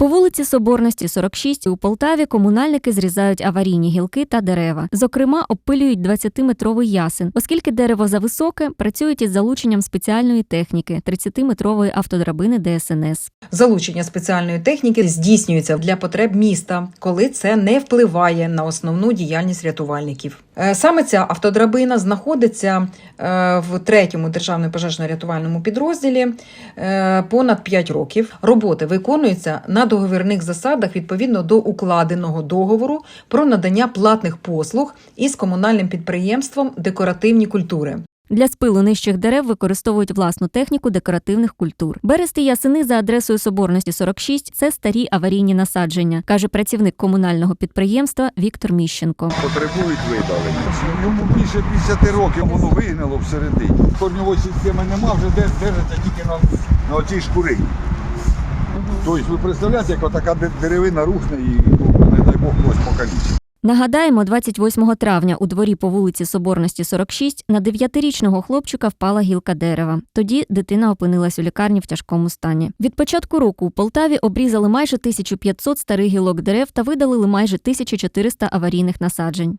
По вулиці Соборності, 46 у Полтаві комунальники зрізають аварійні гілки та дерева. Зокрема, обпилюють 20-метровий ясен. Оскільки дерево зависоке, працюють із залученням спеціальної техніки 30-метрової автодрабини ДСНС. Залучення спеціальної техніки здійснюється для потреб міста, коли це не впливає на основну діяльність рятувальників. Е, Саме ця автодрабина знаходиться е, в третьому державному пожежно-рятувальному підрозділі е, понад 5 років. Роботи виконуються на договірних засадах відповідно до укладеного договору про надання платних послуг із комунальним підприємством декоративні культури. Для спилу нижчих дерев використовують власну техніку декоративних культур. Берести ясени за адресою Соборності 46 – це старі аварійні насадження, каже працівник комунального підприємства Віктор Міщенко. потребують видалення. Йому більше 50 років воно вигнило всередині. Корньової системи нема, вже де- держиться тільки на, на оцій шкурині. Тобто ви представляєте, як отака деревина рухне і, ну, не дай Бог, когось покалічить. Нагадаємо, 28 травня у дворі по вулиці Соборності 46 на 9-річного хлопчика впала гілка дерева. Тоді дитина опинилась у лікарні в тяжкому стані. Від початку року у Полтаві обрізали майже 1500 старих гілок дерев та видалили майже 1400 аварійних насаджень.